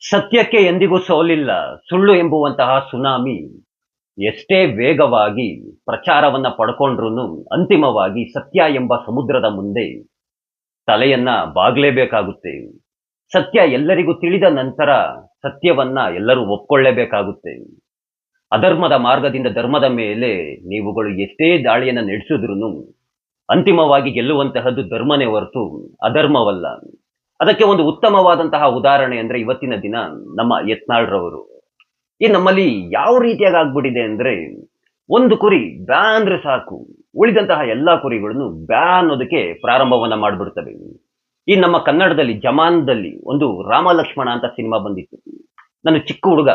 ಸತ್ಯಕ್ಕೆ ಎಂದಿಗೂ ಸೋಲಿಲ್ಲ, ಸುಳ್ಳು ಎಂಬುವಂತಹ ಸುನಾಮಿ ಎಷ್ಟೇ ವೇಗವಾಗಿ ಪ್ರಚಾರವನ್ನ ಪಡ್ಕೊಂಡ್ರು ಅಂತಿಮವಾಗಿ ಸತ್ಯ ಎಂಬ ಸಮುದ್ರದ ಮುಂದೆ ತಲೆಯನ್ನ ಬಾಗ್ಲೇಬೇಕಾಗುತ್ತೆ. ಸತ್ಯ ಎಲ್ಲರಿಗೂ ತಿಳಿದ ನಂತರ ಸತ್ಯವನ್ನ ಎಲ್ಲರೂ ಒಪ್ಕೊಳ್ಳೇಬೇಕಾಗುತ್ತೆ. ಅಧರ್ಮದ ಮಾರ್ಗದಿಂದ ಧರ್ಮದ ಮೇಲೆ ನೀವುಗಳು ಎಷ್ಟೇ ದಾಳಿಯನ್ನ ನಡೆಸಿದ್ರು ಅಂತಿಮವಾಗಿ ಗೆಲ್ಲುವಂತಹದ್ದು ಧರ್ಮನೇ ಹೊರತು ಅಧರ್ಮವಲ್ಲ. ಅದಕ್ಕೆ ಒಂದು ಉತ್ತಮವಾದಂತಹ ಉದಾಹರಣೆ ಅಂದ್ರೆ ಇವತ್ತಿನ ದಿನ ನಮ್ಮ ಯತ್ನಾಳ್ರವರು. ಈ ನಮ್ಮಲ್ಲಿ ಯಾವ ರೀತಿಯಾಗಿ ಆಗ್ಬಿಟ್ಟಿದೆ ಅಂದ್ರೆ ಒಂದು ಕುರಿ ಬ್ಯಾ ಅಂದ್ರೆ ಸಾಕು, ಉಳಿದಂತಹ ಎಲ್ಲಾ ಕುರಿಗಳನ್ನು ಬ್ಯಾ ಅನ್ನೋದಕ್ಕೆ ಪ್ರಾರಂಭವನ್ನ ಮಾಡ್ಬಿಡ್ತವೆ. ಈ ನಮ್ಮ ಕನ್ನಡದಲ್ಲಿ ಜಮಾನ್ದಲ್ಲಿ ಒಂದು ರಾಮ ಲಕ್ಷ್ಮಣ ಅಂತ ಸಿನಿಮಾ ಬಂದಿತ್ತು. ನಾನು ಚಿಕ್ಕ ಹುಡುಗ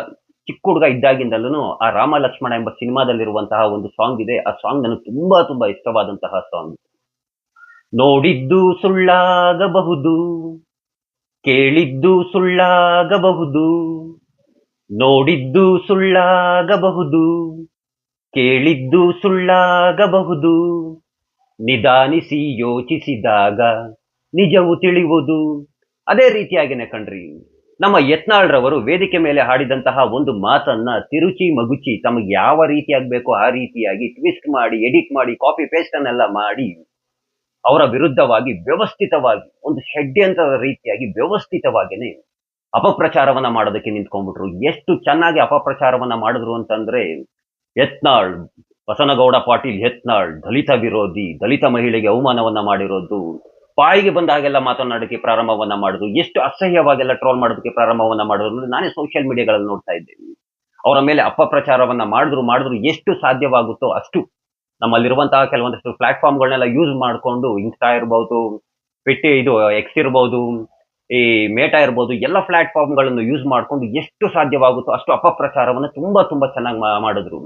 ಚಿಕ್ಕ ಹುಡುಗ ಇದ್ದಾಗಿಂದಲೂ ಆ ರಾಮ ಲಕ್ಷ್ಮಣ ಎಂಬ ಸಿನಿಮಾದಲ್ಲಿರುವಂತಹ ಒಂದು ಸಾಂಗ್ ಇದೆ. ಆ ಸಾಂಗ್ ನನಗೆ ತುಂಬಾ ತುಂಬಾ ಇಷ್ಟವಾದಂತಹ ಸಾಂಗ್ ನೋಡಿದ್ದು ಸುಳ್ಳಾಗಬಹುದು ಕೇಳಿದ್ದು ಸುಳ್ಳಾಗಬಹುದು, ನೋಡಿದ್ದು ಸುಳ್ಳಾಗಬಹುದು, ಕೇಳಿದ್ದು ಸುಳ್ಳಾಗಬಹುದು, ನಿಧಾನಿಸಿ ಯೋಚಿಸಿದಾಗ ನಿಜವು ತಿಳಿಯುವುದು. ಅದೇ ರೀತಿಯಾಗಿನೇ ಕಣ್ರಿ, ನಮ್ಮ ಯತ್ನಾಳ್ರವರು ವೇದಿಕೆ ಮೇಲೆ ಹಾಡಿದಂತಹ ಒಂದು ಮಾತನ್ನ ತಿರುಚಿ ಮಗುಚಿ ತಮಗೆ ಯಾವ ರೀತಿಯಾಗಬೇಕೋ ಆ ರೀತಿಯಾಗಿ ಟ್ವಿಸ್ಟ್ ಮಾಡಿ ಎಡಿಟ್ ಮಾಡಿ ಕಾಪಿ ಪೇಸ್ಟ್ ಅನ್ನೆಲ್ಲ ಮಾಡಿ ಅವರ ವಿರುದ್ಧವಾಗಿ ವ್ಯವಸ್ಥಿತವಾಗಿ, ಒಂದು ಷಡ್ಯಂತ್ರದ ರೀತಿಯಾಗಿ ವ್ಯವಸ್ಥಿತವಾಗಿನೇ ಅಪಪ್ರಚಾರವನ್ನ ಮಾಡೋದಕ್ಕೆ ನಿಂತ್ಕೊಂಡ್ಬಿಟ್ರು. ಎಷ್ಟು ಚೆನ್ನಾಗಿ ಅಪಪ್ರಚಾರವನ್ನ ಮಾಡಿದ್ರು ಅಂತಂದ್ರೆ, ಯತ್ನಾಳ್, ಬಸನಗೌಡ ಪಾಟೀಲ್ ಯತ್ನಾಳ್, ದಲಿತ ವಿರೋಧಿ, ದಲಿತ ಮಹಿಳೆಗೆ ಅವಮಾನವನ್ನ ಮಾಡಿರೋದು, ಬಾಯಿಗೆ ಬಂದ ಹಾಗೆಲ್ಲ ಮಾತನಾಡೋಕೆ ಪ್ರಾರಂಭವನ್ನ ಮಾಡಿದ್ರು, ಎಷ್ಟು ಅಸಹ್ಯವಾಗೆಲ್ಲ ಟ್ರೋಲ್ ಮಾಡೋದಕ್ಕೆ ಪ್ರಾರಂಭವನ್ನ ಮಾಡಿದ್ರು ನಾನೇ ಸೋಷಿಯಲ್ ಮೀಡಿಯಾಗಳಲ್ಲಿ ನೋಡ್ತಾ ಇದ್ದೇನೆ. ಅವರ ಮೇಲೆ ಅಪಪ್ರಚಾರವನ್ನ ಮಾಡಿದ್ರು ಮಾಡಿದ್ರು ಎಷ್ಟು ಸಾಧ್ಯವಾಗುತ್ತೋ ಅಷ್ಟು ನಮ್ಮಲ್ಲಿರುವಂತಹ ಕೆಲವೊಂದಷ್ಟು ಪ್ಲಾಟ್ಫಾರ್ಮ್ಗಳನ್ನೆಲ್ಲ ಯೂಸ್ ಮಾಡಿಕೊಂಡು ಇನ್ಸ್ಟಾ ಇರ್ಬೋದು ಟ್ವಿಟ್ಟಿ ಇದು ಎಕ್ಸ್ ಇರ್ಬೋದು, ಈ ಮೇಟಾ ಇರ್ಬೋದು, ಎಲ್ಲ ಪ್ಲಾಟ್ಫಾರ್ಮ್ಗಳನ್ನು ಯೂಸ್ ಮಾಡಿಕೊಂಡು ಎಷ್ಟು ಸಾಧ್ಯವಾಗುತ್ತೋ ಅಷ್ಟು ಅಪಪ್ರಚಾರವನ್ನು ತುಂಬಾ ತುಂಬಾ ಚೆನ್ನಾಗಿ ಮಾಡಿದ್ರು.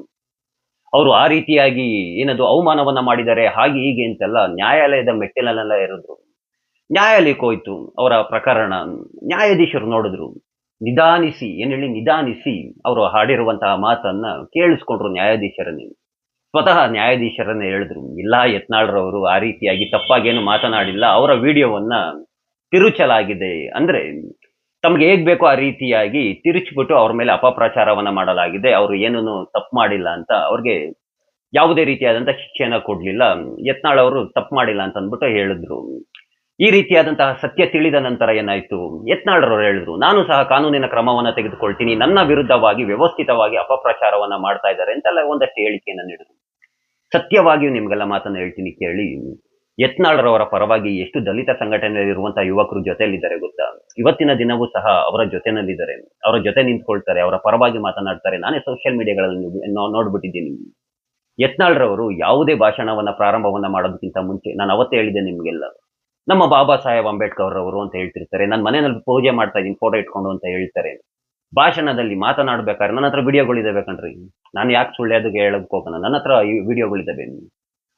ಅವರು ಆ ರೀತಿಯಾಗಿ ಏನದು ಅವಮಾನವನ್ನ ಮಾಡಿದರೆ ಹಾಗೆ ಹೀಗೆ ಅಂತೆಲ್ಲ ನ್ಯಾಯಾಲಯದ ಮೆಟ್ಟಿಲನ್ನೆಲ್ಲ ಇರಿದ್ರು ನ್ಯಾಯಾಲಯಕ್ಕೆ ಹೋಯ್ತು ಅವರ ಪ್ರಕರಣ. ನ್ಯಾಯಾಧೀಶರು ನೋಡಿದ್ರು. ನಿಧಾನಿಸಿ, ಏನ್ ಹೇಳಿ ನಿಧಾನಿಸಿ ಅವರು ಹಾಡಿರುವಂತಹ ಮಾತನ್ನ ಕೇಳಿಸ್ಕೊಂಡ್ರು ನ್ಯಾಯಾಧೀಶರನ್ನೇ ಸ್ವತಃ ನ್ಯಾಯಾಧೀಶರನ್ನ ಹೇಳಿದ್ರು. ಇಲ್ಲ, ಯತ್ನಾಳ್ರವರು ಆ ರೀತಿಯಾಗಿ ತಪ್ಪಾಗೇನು ಮಾತನಾಡಿಲ್ಲ. ಅವರ ವಿಡಿಯೋವನ್ನ ತಿರುಚಲಾಗಿದೆ. ಅಂದ್ರೆ ತಮ್ಗೆ ಹೇಗ್ ಬೇಕೋ ಆ ರೀತಿಯಾಗಿ ತಿರುಚಿಬಿಟ್ಟು ಅವ್ರ ಮೇಲೆ ಅಪಪ್ರಚಾರವನ್ನ ಮಾಡಲಾಗಿದೆ. ಅವರು ಏನನ್ನು ತಪ್ಪು ಮಾಡಿಲ್ಲ ಅಂತ ಅವ್ರಿಗೆ ಯಾವುದೇ ರೀತಿಯಾದಂತಹ ಶಿಕ್ಷೆನ ಕೊಡ್ಲಿಲ್ಲ. ಯತ್ನಾಳ್ ಅವರು ತಪ್ಪು ಮಾಡಿಲ್ಲ ಅಂತ ಅಂದ್ಬಿಟ್ಟು ಹೇಳಿದ್ರು. ಈ ರೀತಿಯಾದಂತಹ ಸತ್ಯ ತಿಳಿದ ನಂತರ ಏನಾಯ್ತು? ಯತ್ನಾಳ್ರವರು ಹೇಳಿದ್ರು, ನಾನು ಸಹ ಕಾನೂನಿನ ಕ್ರಮವನ್ನ ತೆಗೆದುಕೊಳ್ತೀನಿ. ನನ್ನ ವಿರುದ್ಧವಾಗಿ ವ್ಯವಸ್ಥಿತವಾಗಿ ಅಪಪ್ರಚಾರವನ್ನ ಮಾಡ್ತಾ ಇದ್ದಾರೆ ಅಂತೆಲ್ಲ ಒಂದಷ್ಟು ಹೇಳಿಕೆಯನ್ನ ನೀಡಿದ್ರು. ಸತ್ಯವಾಗಿಯೂ ನಿಮಗೆಲ್ಲ ಮಾತನ್ನ ಹೇಳ್ತೀನಿ ಕೇಳಿ. ಯತ್ನಾಳ್ರವರ ಪರವಾಗಿ ಎಷ್ಟು ದಲಿತ ಸಂಘಟನೆಯಲ್ಲಿ ಇರುವಂತಹ ಯುವಕರು ಜೊತೆಯಲ್ಲಿದ್ದಾರೆ ಗೊತ್ತಾ? ಇವತ್ತಿನ ದಿನವೂ ಸಹ ಅವರ ಜೊತೆನಲ್ಲಿದ್ದಾರೆ ಅವರ ಜೊತೆ ನಿಂತ್ಕೊಳ್ತಾರೆ, ಅವರ ಪರವಾಗಿ ಮಾತನಾಡ್ತಾರೆ. ನಾನೇ ಸೋಷಿಯಲ್ ಮೀಡಿಯಾಗಳಲ್ಲಿ ನೋಡ್ಬಿಟ್ಟಿದ್ದೀನಿ. ಯತ್ನಾಳ್ರವರು ಯಾವುದೇ ಭಾಷಣವನ್ನ, ಪ್ರಾರಂಭವನ್ನ ಮಾಡೋದಕ್ಕಿಂತ ಮುಂಚೆ, ನಾನು ಅವತ್ತೇ ಹೇಳಿದೆ ನಿಮ್ಗೆಲ್ಲ. ನಮ್ಮ ಬಾಬಾ ಸಾಹೇಬ್ ಅಂಬೇಡ್ಕರ್ ಅವರು ಅಂತ ಹೇಳ್ತಿರ್ತಾರೆ. ನನ್ನ ಮನೆಯಲ್ಲಿ ಪೂಜೆ ಮಾಡ್ತಾ ಇದ್ದೀನಿ ಫೋಟೋ ಇಟ್ಕೊಂಡು ಅಂತ ಹೇಳ್ತಾರೆ. ಭಾಷಣದಲ್ಲಿ ಮಾತನಾಡ್ಬೇಕಾದ್ರೆ ನನ್ನ ಹತ್ರ ವಿಡಿಯೋಗಳಿದಾವೆ ಕಣ್ರಿ. ನಾನು ಯಾಕೆ ಸುಳ್ಳ್ಯದಕ್ಕೆ ಹೇಳಕ್ ಹೋಗೋಣ? ನನ್ನ ಹತ್ರ ಈ ವಿಡಿಯೋಗಳಿದ್ದಾವೆ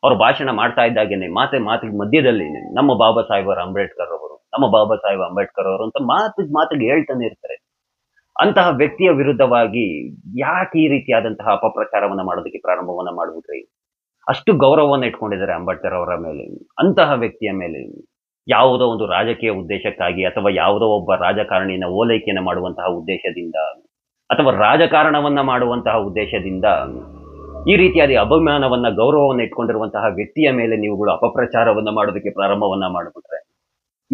ಅವ್ರು ಭಾಷಣ ಮಾಡ್ತಾ ಇದ್ದಾಗೇನೆ, ಮಾತೆ ಮಾತಿಗೆ ಮಧ್ಯದಲ್ಲಿ ನಮ್ಮ ಬಾಬಾ ಸಾಹೇಬ್ ಅಂಬೇಡ್ಕರ್ ಅವರು, ನಮ್ಮ ಬಾಬಾ ಸಾಹೇಬ್ ಅಂಬೇಡ್ಕರ್ ಅವರು ಅಂತ ಮಾತಿಗೆ ಮಾತಿಗೆ ಹೇಳ್ತಾನೆ ಇರ್ತಾರೆ. ಅಂತಹ ವ್ಯಕ್ತಿಯ ವಿರುದ್ಧವಾಗಿ ಯಾಕೆ ಈ ರೀತಿಯಾದಂತಹ ಅಪಪ್ರಚಾರವನ್ನ ಮಾಡೋದಕ್ಕೆ ಪ್ರಾರಂಭವನ್ನ ಮಾಡ್ಬಿಟ್ರಿ? ಅಷ್ಟು ಗೌರವವನ್ನು ಇಟ್ಕೊಂಡಿದ್ದಾರೆ ಅಂಬೇಡ್ಕರ್ ಅವರ ಮೇಲೆ, ಅಂತಹ ವ್ಯಕ್ತಿಯ ಮೇಲೆ. ಯಾವುದೋ ಒಂದು ರಾಜಕೀಯ ಉದ್ದೇಶಕ್ಕಾಗಿ ಅಥವಾ ಯಾವುದೋ ಒಬ್ಬ ರಾಜಕಾರಣಿಯನ್ನ ಓಲೈಕೆಯನ್ನು ಮಾಡುವಂತಹ ಉದ್ದೇಶದಿಂದ ಅಥವಾ ರಾಜಕಾರಣವನ್ನ ಮಾಡುವಂತಹ ಉದ್ದೇಶದಿಂದ ಈ ರೀತಿಯಾದ ಅಭಿಮಾನವನ್ನ ಗೌರವವನ್ನ ಇಟ್ಕೊಂಡಿರುವಂತಹ ವ್ಯಕ್ತಿಯ ಮೇಲೆ ನೀವುಗಳು ಅಪಪ್ರಚಾರವನ್ನ ಮಾಡೋದಕ್ಕೆ ಪ್ರಾರಂಭವನ್ನ ಮಾಡಿಬಿಟ್ರೆ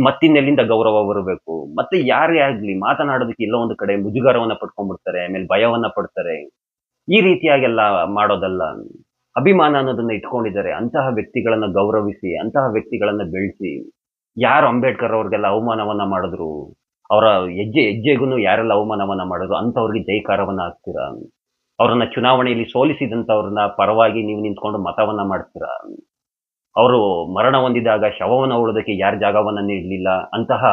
ಮತ್ತಿನ್ನೆಲ್ಲಿಂದ ಗೌರವ ಬರಬೇಕು? ಮತ್ತೆ ಯಾರೇ ಆಗ್ಲಿ ಮಾತನಾಡೋದಕ್ಕೆ ಇಲ್ಲ ಒಂದು ಕಡೆ ಮುಜುಗರವನ್ನ ಪಡ್ಕೊಂಡ್ಬಿಡ್ತಾರೆ ಆಮೇಲೆ ಭಯವನ್ನ ಪಡ್ತಾರೆ. ಈ ರೀತಿಯಾಗೆಲ್ಲ ಮಾಡೋದಲ್ಲ. ಅಭಿಮಾನ ಅನ್ನೋದನ್ನ ಇಟ್ಕೊಂಡಿದ್ದಾರೆ. ಅಂತಹ ವ್ಯಕ್ತಿಗಳನ್ನ ಗೌರವಿಸಿ, ಅಂತಹ ವ್ಯಕ್ತಿಗಳನ್ನ ಬೆಳೆಸಿ. ಯಾರು ಅಂಬೇಡ್ಕರ್ ಅವ್ರಿಗೆಲ್ಲ ಅವಮಾನವನ್ನ ಮಾಡಿದ್ರು? ಅವರ ಹೆಜ್ಜೆ ಹೆಜ್ಜೆಗೂ ಯಾರೆಲ್ಲ ಅವಮಾನವನ್ನ ಮಾಡಿದ್ರು? ಅಂಥವ್ರಿಗೆ ಜೈಕಾರವನ್ನ ಹಾಕ್ತೀರಾ? ಅವ್ರನ್ನ ಚುನಾವಣೆಯಲ್ಲಿ ಸೋಲಿಸಿದಂಥವ್ರನ್ನ ಪರವಾಗಿ ನೀವು ನಿಂತ್ಕೊಂಡು ಮತವನ್ನ ಮಾಡ್ತೀರಾ? ಅವರು ಮರಣ ಹೊಂದಿದಾಗ, ಶವವನ್ನ ಉಳೋದಕ್ಕೆ ಯಾರ ಜಾಗವನ್ನ ನೀಡಲಿಲ್ಲ? ಅಂತಹ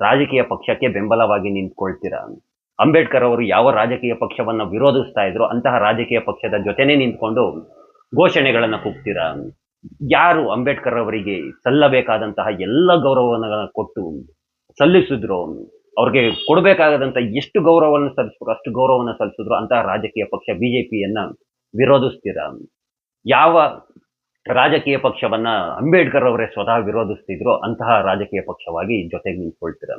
ರಾಜಕೀಯ ಪಕ್ಷಕ್ಕೆ ಬೆಂಬಲವಾಗಿ ನಿಂತ್ಕೊಳ್ತೀರಾ? ಅಂಬೇಡ್ಕರ್ ಅವರು ಯಾವ ರಾಜಕೀಯ ಪಕ್ಷವನ್ನ ವಿರೋಧಿಸ್ತಾ ಇದ್ರು ಅಂತಹ ರಾಜಕೀಯ ಪಕ್ಷದ ಜೊತೆನೇ ನಿಂತ್ಕೊಂಡು ಘೋಷಣೆಗಳನ್ನ ಕೂಗ್ತೀರಾ? ಯಾರು ಅಂಬೇಡ್ಕರ್ ಅವರಿಗೆ ಸಲ್ಲಬೇಕಾದಂತಹ ಎಲ್ಲ ಗೌರವವನ್ನು ಕೊಟ್ಟು ಸಲ್ಲಿಸಿದ್ರು ಅವ್ರಿಗೆ ಕೊಡಬೇಕಾದಂತ ಎಷ್ಟು ಗೌರವವನ್ನು ಸಲ್ಲಿಸಿದ್ರು, ಅಷ್ಟು ಗೌರವವನ್ನು ಸಲ್ಲಿಸಿದ್ರು ಅಂತಹ ರಾಜಕೀಯ ಪಕ್ಷ ಬಿಜೆಪಿಯನ್ನ ವಿರೋಧಿಸ್ತೀರ ಯಾವ ರಾಜಕೀಯ ಪಕ್ಷವನ್ನ ಅಂಬೇಡ್ಕರ್ ಅವರೇ ಸ್ವತಃ ವಿರೋಧಿಸ್ತಿದ್ರು ಅಂತಹ ರಾಜಕೀಯ ಪಕ್ಷವಾಗಿ ಜೊತೆಗೆ ನಿಂತ್ಕೊಳ್ತೀರ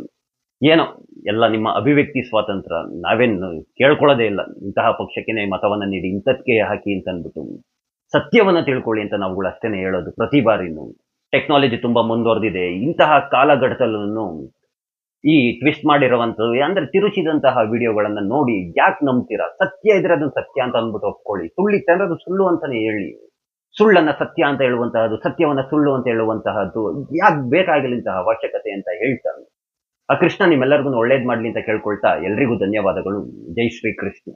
ಏನೋ ಎಲ್ಲ ನಿಮ್ಮ ಅಭಿವ್ಯಕ್ತಿ ಸ್ವಾತಂತ್ರ್ಯ ನಾವೇನು ಕೇಳ್ಕೊಳ್ಳೋದೇ ಇಲ್ಲ, ಇಂತಹ ಪಕ್ಷಕ್ಕೆ ಮತವನ್ನ ನೀಡಿ ಇಂಥದ್ಕೆ ಹಾಕಿ ಅಂತ ಅಂದ್ಬಿಟ್ಟು ಸತ್ಯವನ್ನ ತಿಳ್ಕೊಳ್ಳಿ ಅಂತ ನಾವುಗಳು ಅಷ್ಟೇನೆ ಹೇಳೋದು ಪ್ರತಿ ಬಾರಿನೂ. ಟೆಕ್ನಾಲಜಿ ತುಂಬಾ ಮುಂದುವರೆದಿದೆ. ಇಂತಹ ಕಾಲಘಟ್ಟದಲ್ಲೂ ಈ ಟ್ವಿಸ್ಟ್ ಮಾಡಿರುವಂಥದ್ದು, ಅಂದ್ರೆ ತಿರುಚಿದಂತಹ ವಿಡಿಯೋಗಳನ್ನ ನೋಡಿ ಯಾಕೆ ನಂಬ್ತೀರಾ? ಸತ್ಯ ಇದ್ರೆ ಅದನ್ನು ಸತ್ಯ ಅಂತ ಅಂದ್ಬಿಟ್ಟು ಒಪ್ಕೊಳ್ಳಿ. ಸುಳ್ಳಿ ಅಂದ್ರೆ ಅದು ಸುಳ್ಳು ಅಂತಾನೆ ಹೇಳಿ. ಸುಳ್ಳನ್ನ ಸತ್ಯ ಅಂತ ಹೇಳುವಂತಹದ್ದು, ಸತ್ಯವನ್ನ ಸುಳ್ಳು ಅಂತ ಹೇಳುವಂತಹದ್ದು ಯಾಕೆ ಬೇಕಾಗಿಲ್ಲಂತಹ ಅವಶ್ಯಕತೆ ಅಂತ ಹೇಳ್ತಾನೆ ಆ ಕೃಷ್ಣ ನಿಮ್ಮೆಲ್ಲರಿಗೂ ಒಳ್ಳೇದ್ ಮಾಡ್ಲಿ ಅಂತ ಕೇಳ್ಕೊಳ್ತಾ ಎಲ್ರಿಗೂ ಧನ್ಯವಾದಗಳು. ಜೈ ಶ್ರೀ ಕೃಷ್ಣ.